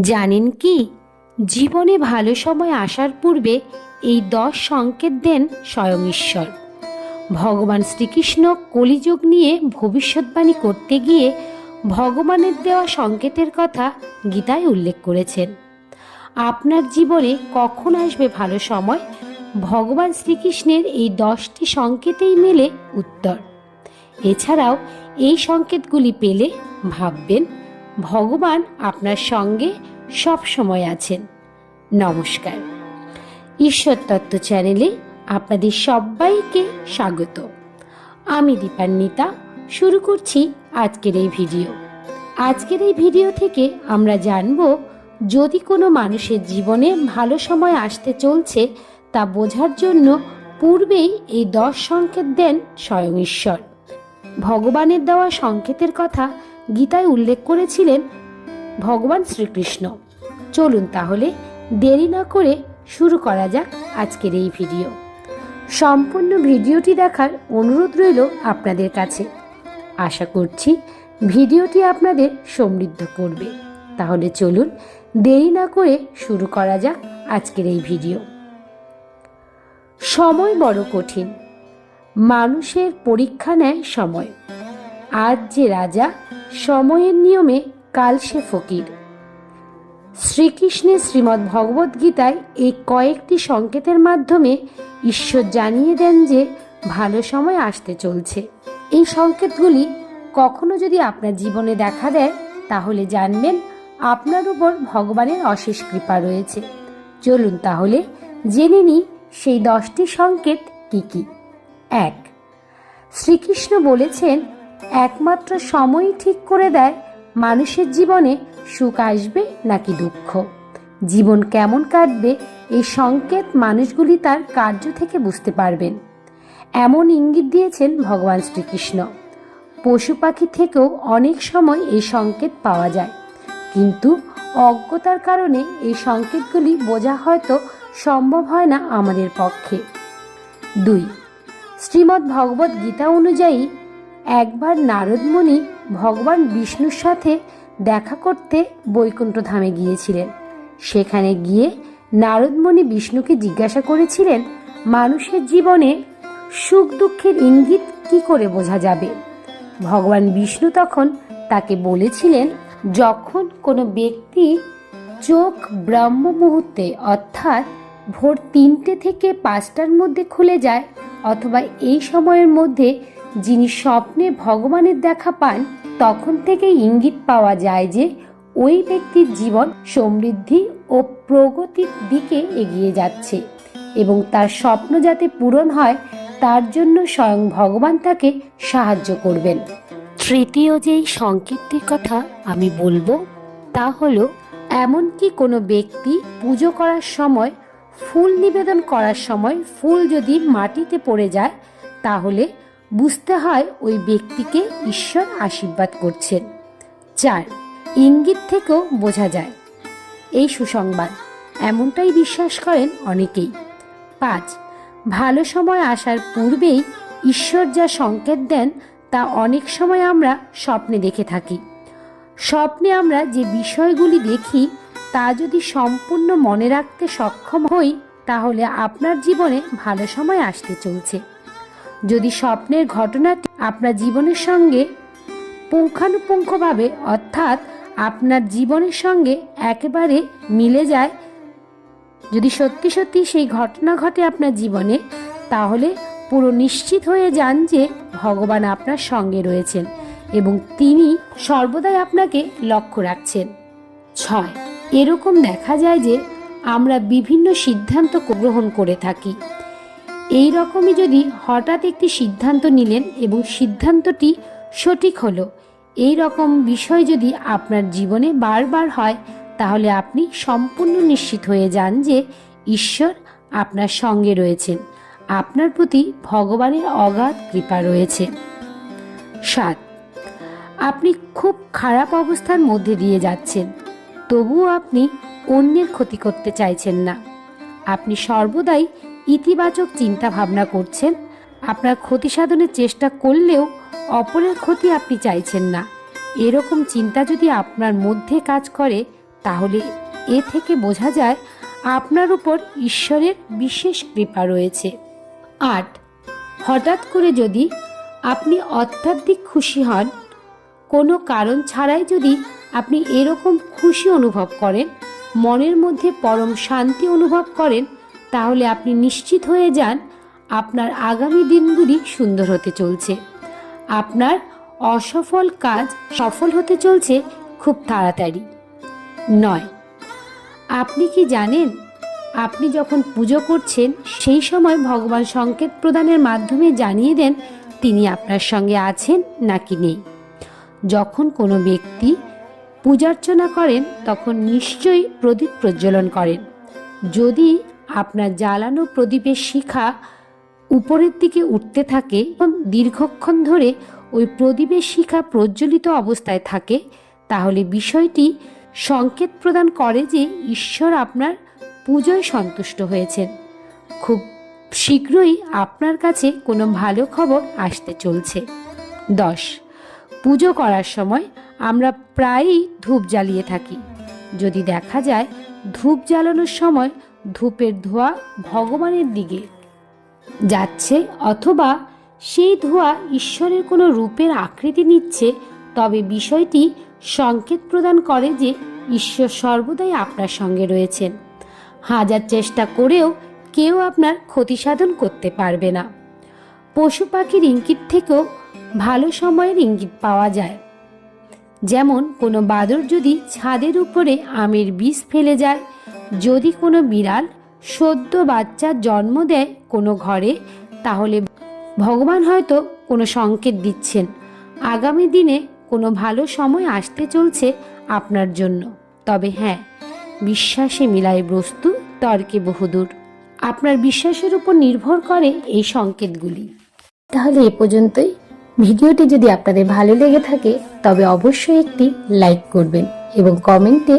জানেন কি? জীবনে ভালো সময় আসার পূর্বে এই দশ সংকেত দেন স্বয়ং ঈশ্বর। ভগবান শ্রীকৃষ্ণ কলিযুগ নিয়ে ভবিষ্যৎবাণী করতে গিয়ে ভগবানের দেওয়া সংকেতের কথা গীতায় উল্লেখ করেছেন। আপনার জীবনে কখন আসবে ভালো সময়? ভগবান শ্রীকৃষ্ণের এই দশটি সংকেতেই মেলে উত্তর। এছাড়াও এই সংকেতগুলি পেলে ভাববেন ভগবান আপনার সঙ্গে সব সময় আছেন। নমস্কার। ঈশ্বর তত্ত্ব চ্যানেলে আপনাদের সবাইকে স্বাগত। আমি দীপান্বিতা, শুরু করছি আজকের এই ভিডিও। আজকের এই ভিডিও থেকে আমরা জানব, যদি কোনো মানুষের জীবনে ভালো সময় আসতে চলছে, তা বোঝার জন্য পূর্বেই এই দশ সংকেত দেন স্বয়ং ঈশ্বর। ভগবানের দেওয়া সংকেতের কথা গীতায় উল্লেখ করেছিলেন, ভগবান শ্রীকৃষ্ণ, চলুন তাহলে দেরি না করে শুরু করা যাক আজকের এই ভিডিও। সম্পূর্ণ ভিডিওটি দেখার অনুরোধ রইল আপনাদের কাছে। আশা করছি ভিডিওটি আপনাদের সমৃদ্ধ করবে। তাহলে চলুন দেরি না করে শুরু করা যাক আজকের এই ভিডিও। সময় বড় কঠিন। মানুষের পরীক্ষা নেয় সময়। আজ যে রাজা সময়ের নিয়মে কাল সে ফকির। শ্রীকৃষ্ণের শ্রীমদ্ ভগবদ্ গীতায় এই কয়েকটি সংকেতের মাধ্যমে ঈশ্বর জানিয়ে দেন যে ভালো সময় আসতে চলছে। এই সংকেতগুলি কখনো যদি আপনার জীবনে দেখা দেয়, তাহলে জানবেন আপনার উপর ভগবানের অশেষ কৃপা রয়েছে। চলুন তাহলে জেনে নিই সেই দশটি সংকেত কি কি। এক, শ্রীকৃষ্ণ বলেছেন একমাত্র সময়ই ঠিক করে দেয় মানুষের জীবনে সুখ আসবে নাকি দুঃখ। জীবন কেমন কাটবে এই সংকেত মানুষগুলি তার কার্য থেকে বুঝতে পারবেন। এমন ইঙ্গিত দিয়েছেন ভগবান শ্রীকৃষ্ণ। পশু পাখি থেকেও অনেক সময় এই সংকেত পাওয়া যায়। কিন্তু অজ্ঞতার কারণে এই সংকেতগুলি বোঝা হয়তো সম্ভব হয় না আমাদের পক্ষে। দুই, শ্রীমদ্ ভগবত গীতা অনুযায়ী একবার নারদমণি ভগবান বিষ্ণুর সাথে দেখা করতে বৈকুণ্ঠ ধামে গিয়েছিলেন। সেখানে গিয়ে নারদমণি বিষ্ণুকে জিজ্ঞাসা করেছিলেন, মানুষের জীবনে সুখ দুঃখের ইঙ্গিত কি করে বোঝা যাবে? ভগবান বিষ্ণু তখন তাকে বলেছিলেন, যখন কোনো ব্যক্তি চোখ ব্রহ্ম মুহূর্তে অর্থাৎ ভোর তিনটে থেকে পাঁচটার মধ্যে খুলে যায় অথবা এই সময়ের মধ্যে যিনি স্বপ্নে ভগবানের দেখা পান, তখন থেকে ইঙ্গিত পাওয়া যায় যে ওই ব্যক্তির জীবন সমৃদ্ধি ও প্রগতির দিকে এগিয়ে যাচ্ছে এবং তার স্বপ্ন যাতে পূরণ হয়, তার জন্য স্বয়ং ভগবান তাকে সাহায্য করবেন। তৃতীয় যেই সংকেতটির কথা আমি বলব, তা হলো এমনকি কোনো ব্যক্তি পুজো করার সময়, ফুল নিবেদন করার সময় ফুল যদি মাটিতে পড়ে যায়, তাহলে বুঝতে হয় ওই ব্যক্তিকে ঈশ্বর আশীর্বাদ করছেন। চার, ইঙ্গিত থেকেও বোঝা যায়। এই সুসংবাদ, এমনটাই বিশ্বাস করেন অনেকেই। পাঁচ, ভালো সময় আসার পূর্বেই ঈশ্বর যা সংকেত দেন, তা অনেক সময় আমরা স্বপ্নে দেখে থাকি। স্বপ্নে আমরা যে বিষয়গুলি দেখি, তা যদি সম্পূর্ণ মনে রাখতে সক্ষম হই, তাহলে আপনার জীবনে ভালো সময় আসতে চলছে। যদি স্বপ্নের ঘটনাটি আপনার জীবনের সঙ্গে পুঙ্খানুপুঙ্খভাবে, অর্থাৎ আপনার জীবনের সঙ্গে একেবারে মিলে যায়, যদি সত্যি সত্যি সেই ঘটনা ঘটে আপনার জীবনে, তাহলে পুরো নিশ্চিত হয়ে যান যে ভগবান আপনার সঙ্গে রয়েছেন এবং তিনি সর্বদাই আপনাকে লক্ষ্য রাখছেন। ছয়, এরকম দেখা যায় যে আমরা বিভিন্ন সিদ্ধান্ত গ্রহণ করে থাকি। এই রকমই যদি হঠাৎ একটি সিদ্ধান্ত নিলেন এবং সিদ্ধান্তটি সঠিক হলো, এই রকম বিষয় যদি আপনার জীবনে বারবার হয়, তাহলে আপনি সম্পূর্ণ নিশ্চিত হয়ে যান যে ঈশ্বর আপনার সঙ্গে রয়েছেন। আপনার প্রতি ভগবানের অগাধ কৃপা রয়েছে। সাত, আপনি খুব খারাপ অবস্থার মধ্যে দিয়ে যাচ্ছেন, তবুও আপনি অন্যের ক্ষতি করতে চাইছেন না। আপনি সর্বদাই ইতিবাচক চিন্তা ভাবনা করছেন। আপনার ক্ষতি সাধনের চেষ্টা করলেও অপরের ক্ষতি আপনি চাইছেন না। এরকম চিন্তা যদি আপনার মধ্যে কাজ করে, তাহলে এ থেকে বোঝা যায় আপনার উপর ঈশ্বরের বিশেষ কৃপা রয়েছে। আট, হঠাৎ করে যদি আপনি অত্যাধিক খুশি হন, কোনো কারণ ছাড়াই যদি আপনি এরকম খুশি অনুভব করেন, মনের মধ্যে পরম শান্তি অনুভব করেন তাহলে আপনি নিশ্চিত হয়ে যান আপনার আগামী দিনগুলি সুন্দর হতে চলছে। আপনার অসফল কাজ সফল হতে চলছে খুব তাড়াতাড়ি। নয়। আপনি কি জানেন, আপনি যখন পুজো করছেন, সেই সময় ভগবান সংকেত প্রদানের মাধ্যমে জানিয়ে দেন তিনি আপনার সঙ্গে আছেন নাকি নেই। যখন কোনো ব্যক্তি পূজার্চনা করেন, তখন নিশ্চয়ই প্রদীপ প্রজ্বলন করেন। যদি আপনার জ্বালানো প্রদীপের শিখা উপরের দিকে উঠতে থাকে এবং দীর্ঘক্ষণ ধরে ওই প্রদীপের শিখা প্রজ্বলিত অবস্থায় থাকে। তাহলে বিষয়টি সংকেত প্রদান করে যে ঈশ্বর আপনার পুজোয় সন্তুষ্ট হয়েছেন। খুব শীঘ্রই আপনার কাছে কোনো ভালো খবর আসতে চলছে। দশ। পুজো করার সময় আমরা প্রায়ই ধূপ জ্বালিয়ে থাকি। যদি দেখা যায় ধূপ জ্বালানোর সময় ধূপের ধোঁয়া ভগবানের দিকে। যাচ্ছে অথবা সেই ধোঁয়া ঈশ্বরের কোনো রূপের আকৃতি নিচ্ছে, তবে বিষয়টি সংকেত প্রদান করে যে ঈশ্বর সর্বদাই আপনার সঙ্গে রয়েছেন। হাজার চেষ্টা করেও কেউ আপনার ক্ষতি সাধন করতে পারবে না। পশু পাখির ইঙ্গিত থেকেও ভালো সময়ের ইঙ্গিত পাওয়া যায়। যেমন কোনো বাদর যদি ছাদের উপরে আমের বীজ ফেলে যায় যদি কোনো বিড়াল সদ্য বাচ্চার জন্ম দেয় কোনো ঘরে, তাহলে ভগবান হয়তো কোনো সংকেত দিচ্ছেন। আগামী দিনে কোনো ভালো সময় আসতে চলছে আপনার জন্য। তবে হ্যাঁ বিশ্বাসে মিলায় বস্তু, তর্কে বহুদূর। আপনার বিশ্বাসের উপর নির্ভর করে এই সংকেতগুলি। তাহলে এ পর্যন্তই। ভিডিওটি যদি আপনাদের ভালো লেগে থাকে, তবে অবশ্যই একটি লাইক করবেন এবং কমেন্টে